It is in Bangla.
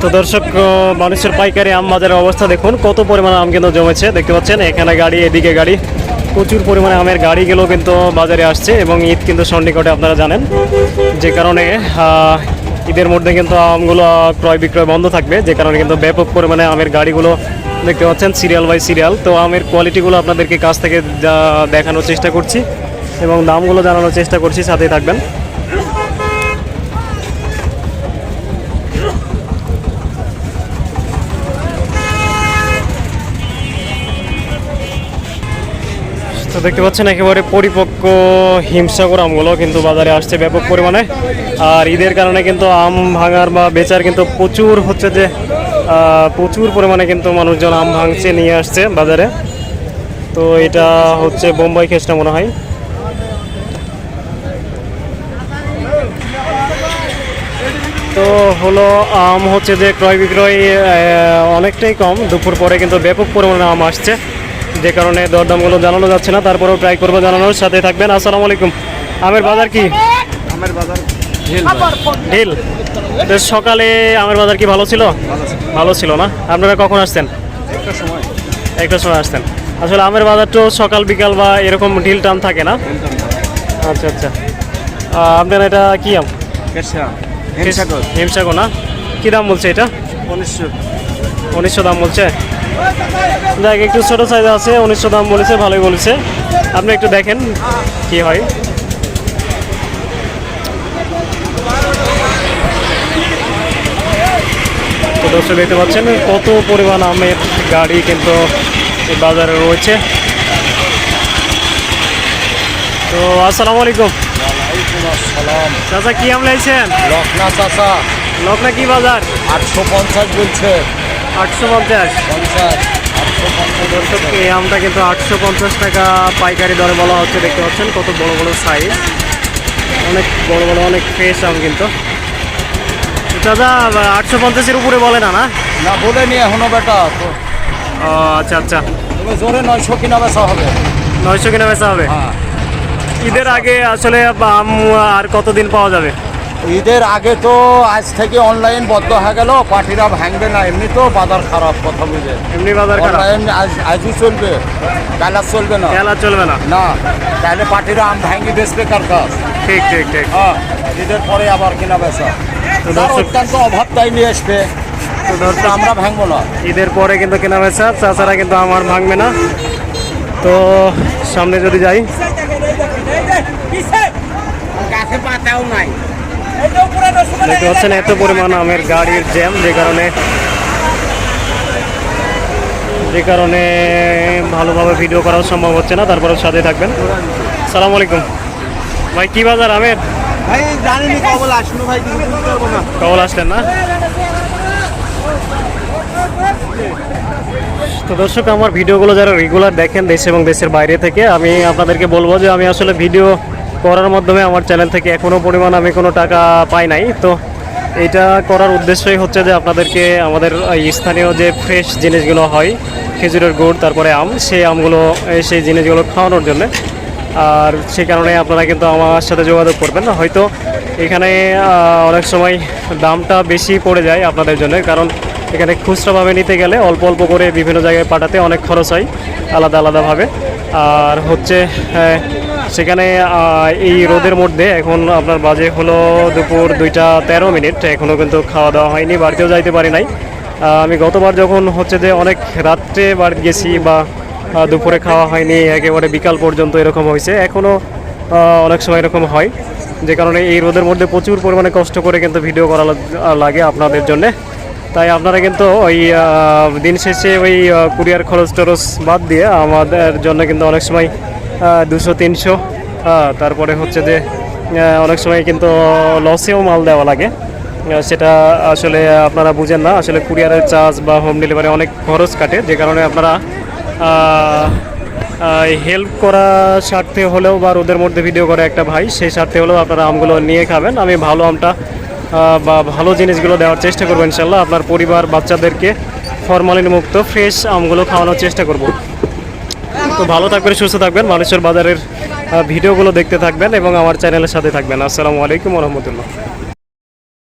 তো দর্শক মানুষের পাইকারি আম বাজারের অবস্থা দেখুন, কত পরিমাণে আম কিন্তু জমেছে, দেখতে পাচ্ছেন, এখানে গাড়ি, এদিকে গাড়ি, প্রচুর পরিমাণে আমের গাড়িগুলো কিন্তু বাজারে আসছে, এবং ঈদ কিন্তু সন্নিকটে আপনারা জানেন, যে কারণে ঈদের মধ্যে কিন্তু আমগুলো ক্রয় বিক্রয় বন্ধ থাকবে, যে কারণে কিন্তু ব্যাপক পরিমাণে আমের গাড়িগুলো দেখতে পাচ্ছেন, সিরিয়াল বাই সিরিয়াল। তো আমের কোয়ালিটিগুলো আপনাদেরকে কাছ থেকে দেখানোর চেষ্টা করছি, এবং দামগুলো জানানোর চেষ্টা করছি, সাথেই থাকবেন। তো দেখতে পাচ্ছেন, একেবারে পরিপক্ক হিমসাগর আমগুলো কিন্তু বাজারে আসছে ব্যাপক পরিমাণে। আর ঈদের কারণে কিন্তু আম ভাঙার বা বেচার কিন্তু প্রচুর হচ্ছে যে প্রচুর পরিমাণে কিন্তু মানুষজন আম ভাঙছে নিয়ে আসছে বাজারে। তো এটা হচ্ছে বোম্বাই খেসটা মনে হয়। তো হলো আম হচ্ছে যে ক্রয় বিক্রয় অনেকটাই কম। দুপুর পরে কিন্তু ব্যাপক পরিমাণে আম আসছে। যে কারণে দরদামগুলো জানানো যাচ্ছে না তারপরেও ট্রাই করব জানানোর সাথে থাকবেন। আসসালামু আলাইকুম। আমের বাজার কি? আমের বাজার ঢিল। তো সকালে আমের বাজার কি ভালো ছিল? ভালো ছিল। না? আপনারা কখন আসছেন? একটা সময়। একটা সময় আসতেন আসলে আমের বাজার তো সকাল বিকাল বা এরকম ঢিল টান থাকে না? আচ্ছা আচ্ছা। আপনার এটা কি আম? হিমসাগর। হিমসাগর না? কি দাম বলছে এটা? উনিশশো উনিশশো দাম বলছে। দেখ একটু ছোটো সাইজ আছে উনিশশো দাম বলেছে ভালোই বলেছে। আপনি একটু দেখেন কি হয়। তো দর্শক দেখতে পাচ্ছেন কত পরিমাণ আমের গাড়ি কিন্তু বাজারে রয়েছে। তো আসসালামু আলাইকুম। চাচা কি আম লাইছেন? লখনা চাচা। লকনা কি বাজার? আটশো পঞ্চাশ বলছে। আটশো পঞ্চাশ। পঞ্চাশ আটশো দর্শক এই আমটা কিন্তু আটশো পঞ্চাশ টাকা পাইকারি দরে বলা হচ্ছে দেখতে পাচ্ছেন কত বড় বড় সাইজ অনেক বড় বড় অনেক ফ্রেশ আম কিন্তু। দাদা আটশো পঞ্চাশের উপরে বলে না না? না বলে নি এখনও বেটা। তো ও আচ্ছা আচ্ছা। জোরে নয়শো কিনা বেচা হবে। নয়শো কিনা বেচা হবে? হ্যাঁ। ঈদের আগে আসলে আম আর কতদিন পাওয়া যাবে? ঈদের আগে তো আজ থেকে অনলাইন বদ্ধ হয়ে গেল পার্টিরা ভাঙবে না এমনি তো বাজার খারাপ কথা বুঝে। এমনি বাজার খারাপ? আজ আজই চলবে কাল আর চলবে না। খেলা চলবে না? না তাহলে পার্টিরা আম ভাঙি বেচবে কার কাজ ঠিক ঠিক ঠিক। হ্যাঁ ঈদের পরে আবার কিনা বেচা। অত্যন্ত অভাব তাই নিয়ে আসবে। তো তো আমরা ভাঙবো না। ঈদের পরে কিন্তু কেনা বেচা চাচারা কিন্তু আমার ভাঙবে না। তো সামনে যদি যাই গাছে পাতাও নাই। দেখতে পাচ্ছেন এত পরিমাণ আমের গাড়ির জ্যাম যে কারণে যে কারণে ভালোভাবে ভিডিও করাও সম্ভব হচ্ছে না তারপরে সাথে থাকবেন। সালাম আলাইকুম। ভাই কি বাজার আমের? ভাই জানিনি কবল আসলো ভাই কিছু বুঝতে পারব না। কবল আসলেন না? তো দর্শক আমার ভিডিওগুলো যারা রেগুলার দেখেন দেশ এবং দেশের বাইরে থেকে আমি আপনাদেরকে বলব যে আমি আসলে ভিডিও করার মাধ্যমে আমার চ্যানেল থেকে এখনও পরিমাণ আমি কোনো টাকা পাই নাই। তো এটা করার উদ্দেশ্যই হচ্ছে যে আপনাদেরকে আমাদের স্থানীয় যে ফ্রেশ জিনিসগুলো হয়, খেজুরের গুড়, তারপরে আম, সেই আমগুলো সেই জিনিসগুলো খাওয়ানোর জন্য। আর সেই কারণে আপনারা কিন্তু আমার সাথে যোগাযোগ করবেন হয়তো এখানে অনেক সময় দামটা বেশি পড়ে যায় আপনাদের জন্য, কারণ এখানে খুচরাভাবে নিতে গেলে অল্প অল্প করে বিভিন্ন জায়গায় পাঠাতে অনেক খরচ হয়, আলাদা আলাদাভাবে আর হচ্ছে সেখানে এই রোদের মধ্যে এখন আপনার বাজে হলো দুপুর দুইটা তেরো মিনিট এখনও কিন্তু খাওয়া দাওয়া হয়নি, বাড়িতেও যাইতে পারি নাই। আমি গতবার যখন হচ্ছে যে অনেক রাত্রে বাড়ি গেছি বা দুপুরে খাওয়া হয়নি, একেবারে বিকাল পর্যন্ত এরকম হয়েছে এখনও অনেক সময় এরকম হয়। যে কারণে এই রোদের মধ্যে প্রচুর পরিমাণে কষ্ট করে কিন্তু ভিডিও করা লাগে আপনাদের জন্যে। তাই আপনারা কিন্তু ওই দিন শেষে ওই কুরিয়ার খরচ টরচ বাদ দিয়ে আমাদের জন্য কিন্তু অনেক সময় দুশো, তিনশো তারপরে হচ্ছে যে অনেক সময় কিন্তু লসেও মাল দেওয়া লাগে। সেটা আসলে আপনারা বুঝেন না। আসলে কুরিয়ারের চার্জ বা হোম ডেলিভারি অনেক খরচ কাটে। যে কারণে আপনারা হেল্প করা স্বার্থে হলেও বা রোদের মধ্যে ভিডিও করে একটা ভাই, সেই স্বার্থে হলেও আপনারা আমগুলো নিয়ে খাবেন। আমি ভালো আমটা বা ভালো জিনিসগুলো দেওয়ার চেষ্টা করব ইনশাল্লাহ। আপনার পরিবার, বাচ্চাদেরকে ফরমালিন মুক্ত ফ্রেশ আমগুলো খাওয়ানোর চেষ্টা করব। তো ভালো থাকবেন, সুস্থ থাকবেন। মানুষের বাজারের ভিডিওগুলো দেখতে থাকবেন এবং আমার চ্যানেলের সাথে থাকবেন। আসসালামু আলাইকুম রহমতুল্লাহ।